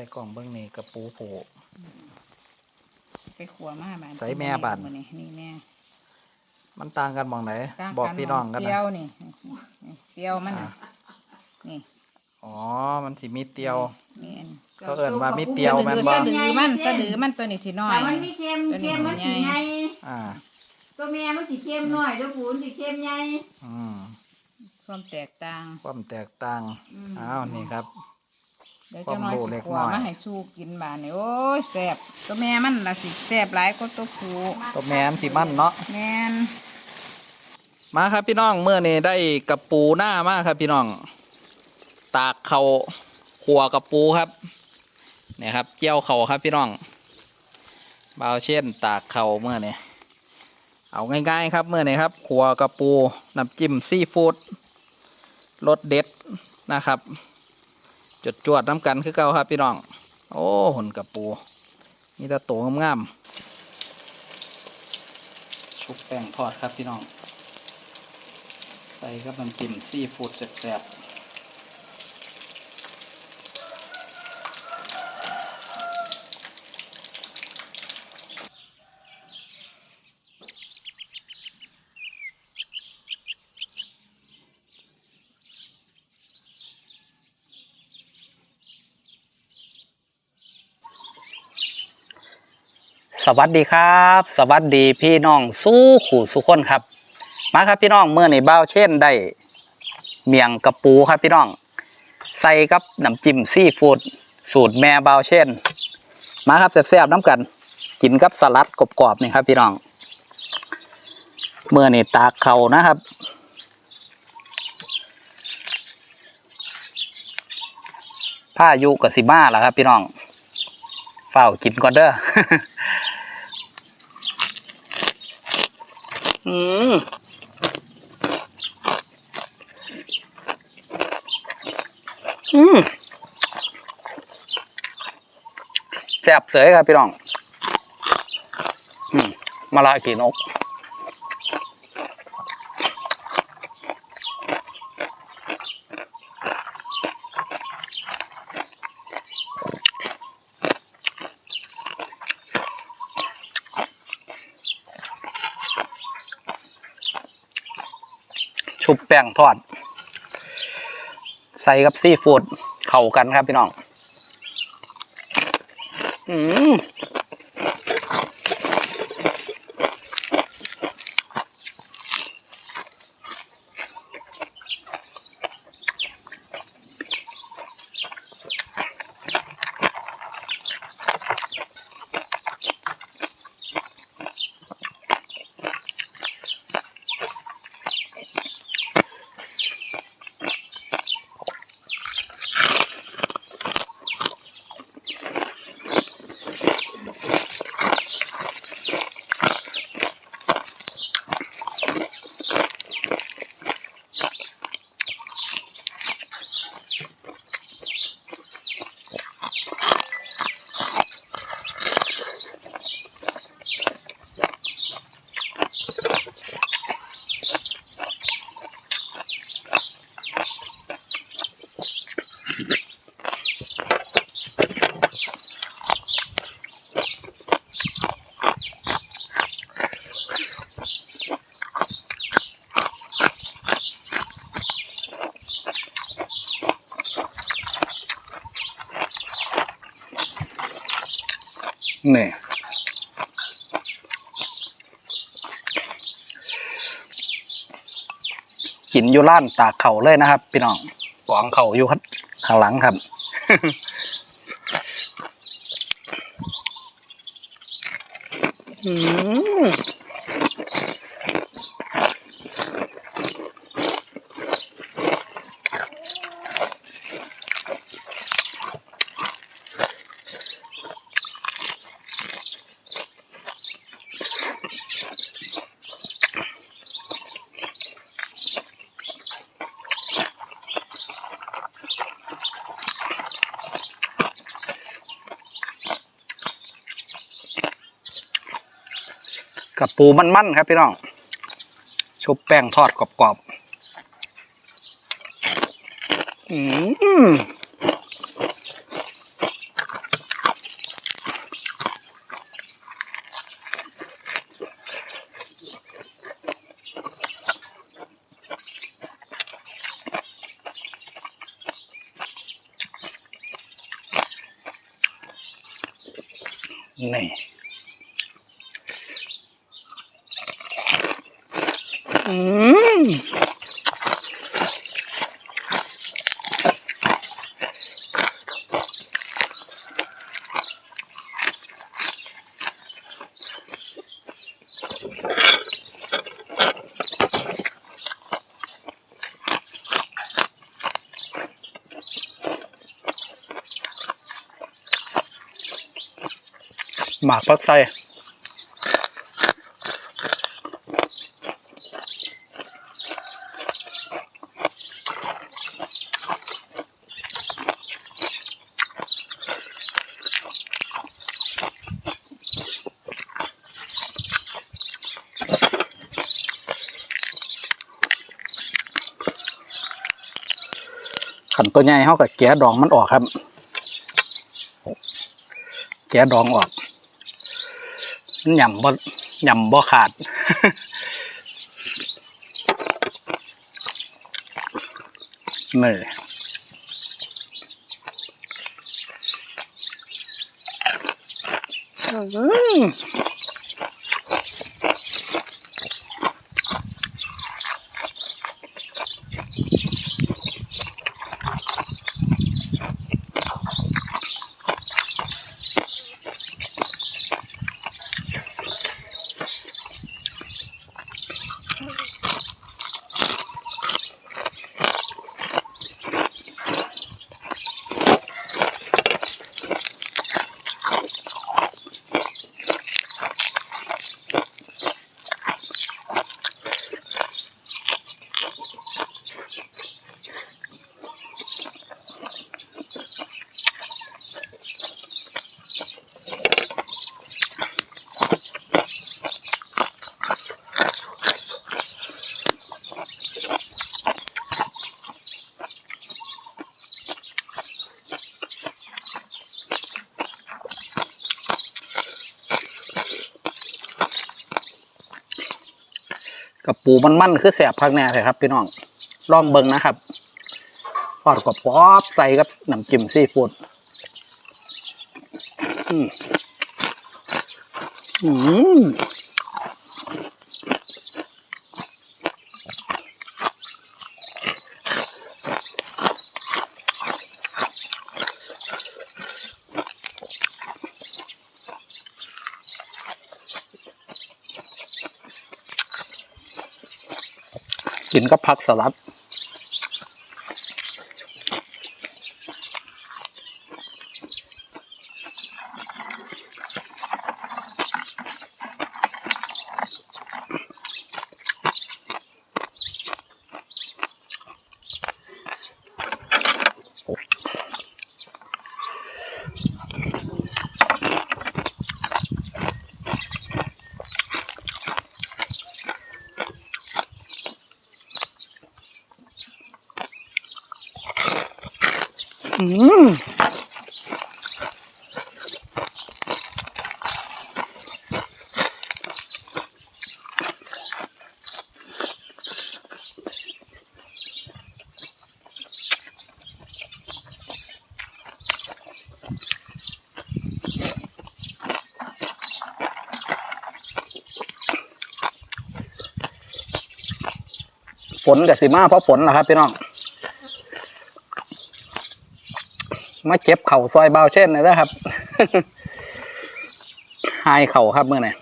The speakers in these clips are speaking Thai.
ส่กล่องเบิ้งนี่กระปูโผ ไปขัวมาบ้านใส่แม่บ้านมื้อนี่นี่แม่มันต่างกันมองไหนต่างบอกพี่น้องกันเตีนะยวนี่นี่เตียวมันน่ะอ่านี่อ๋อ มันสิมีเตียว นี่อันเขาเอิ้นว่ามีเตียวแม่นบ่ สะดือมันสะดือมันตัวนี้สิน้อย แต่มันมีเค็มตัวนี้เค็มมันสีใหญ่ใหญ่อ่า ตัวแม่มันสีเค็มหน่อยตัวผู้มันสีเค็มใหญ่อืม ความแตกต่าง ความแตกต่างอืมอ้าวนี่ครับ เดี๋ยวเจะน้อยความรู้สิเล็กขัวน้อยมาให้สู้กินบานนี่โอ้ยแซ่บตัวแม่มันล่ะสิแซ่บหลายกว่าตัวผู้ตัวแมนสิมันเนาะแม่นมาครับพี่น้องเมื่อนี้ได้กระปูหน้ามาครับพี่น้อง ตากเขาขัวกระปูครับเนี่ยครับเจียวเขาครับพี่น้องเบาวเช่นตากเขาเมื่อนี้เอาง่ายๆครับเมื่อนี้ครับขัวกระปูน้ำจิ้มซีฟู้ดรสเด็ดนะครับ จดจวดน้ำกันคือเก่าครับพี่น้อง โอ้หุ่นกระปูนี่ตาโตงามๆชุบแป้งทอดครับพี่น้อง ใส่กับน้ำจิ้มซีฟู้ดแซ่บๆ วัสดีครับ สวัสดีพี่น้องสู้ขู่สุขคนครับ มาครับพี่น้องเมื่อในเบ้าเช่นได้เมียงกระปูครับพี่น้อง ใส่กับน้ำจิ้มซีฟู้ดสูตรแม่เบ้าเช่น มาครับแซ่บๆน้ำกัน กินกับสลัดกรอบๆนี่ครับพี่น้องเมื่อนี่ตากเขานะครับผ้ายุกับสิมาแล้วครับพี่น้องเฝ้ากินก่อนเด้อ อืมอืมแซ่บเสยครับพี่น้องอืมมาลากี่นก ชุบแป้งทอด ใส่กับซีฟู้ดเข้ากันครับพี่น้อง อืม นี่กินอยู่ล้านตากเข่าเลยนะครับ พี่น้องกองเข่าอยู่ข้างหลังครับอืม กับปูมันๆครับพี่น้องชุบแป้งทอดกรอบๆ อืมนี่ หมากพักไส้ ขันตัวใหญ่เขากับแกะดองมันออกครับ แกะดองออกมันหย่ำบ่หย่ำบ่ขาดนี่อื้อ กับปูมันมันคือแสบพักแน่เลยครับพี่น้องลองเบิ้งนะครับทอดกรอบใส่กับน้ำจิ้มซีฟู้ดอืมอืม กินกับผักสลัด นกับสิมาเพราะฝนนะครับพี่น้องมาเจ็บเข่าซอยเบาเช่นนะครับ หายเข่าครับเมื่อไหร่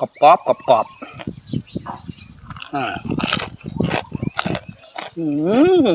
กรอบกรอบกรอบกรอบอ่าอืม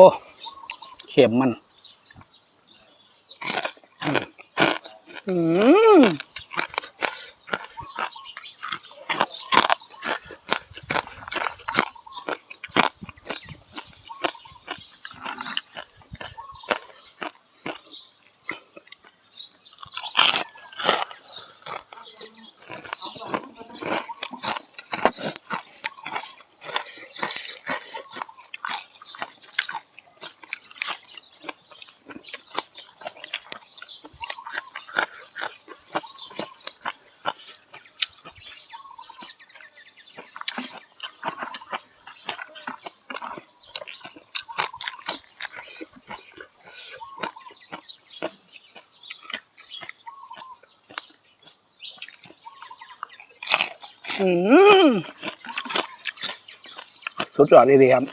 อ้เข็มมัน อืม อืม สุดยอดดีๆครับ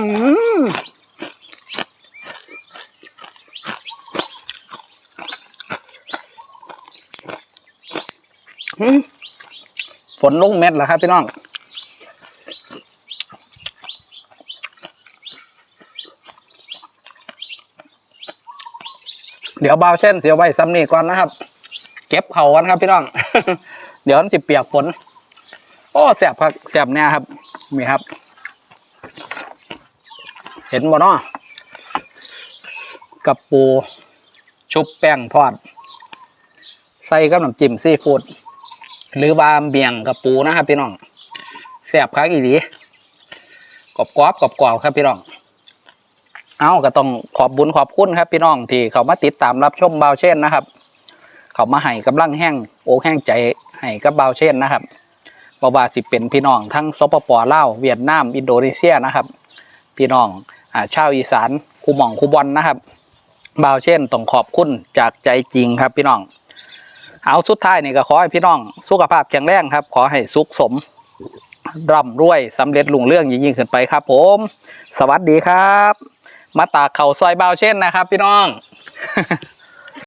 ฝนลงเม็ดแล้วครับพี่น้องเดี๋ยวเบาเช่นเสียวไว้ซ้ำนี่ก่อนนะครับ เก็บเขากันครับพี่น้อง เดี๋ยวมันสิเปียกฝน โอ้แสบครับแสบแน่ครับ มีครับ เห็นบ่เนาะกับปูชุบแป้งทอด ใส่กับน้ำจิ้มซีฟู้ดหรือว่าเบี่ยงกับปูนะครับพี่น้องแซ่บคักอีหลีกรอบกรอบกรอบกรอบครับพี่น้อง เอาก็ต้องขอบบุญขอบคุณครับพี่น้องที่เขามาติดตามรับชมเบาวเช่นนะครับ เขามาให้กำลังแห้งโอกแห้งใจให้กับเบาวเช่นนะครับบาวาสิเป็นพี่น้องทั้งสปปลาวเวียดนามอินโดนีเซียนะครับ พี่น้อง ชาวอีสานครูหม่องครูบอลนะครับบ่าวเช่นต้องขอบคุณจากใจจริงครับพี่น้อง เอาสุดท้ายนี่ก็ขอให้พี่น้อง สุขภาพแข็งแรงครับ ขอให้สุขสมร่ำรวยสำเร็จลุงเรื่องยิ่งๆขึ้นไปครับ ผม สวัสดีครับ มาตาเข่าซอยบ่าวเช่นนะครับ พี่น้อง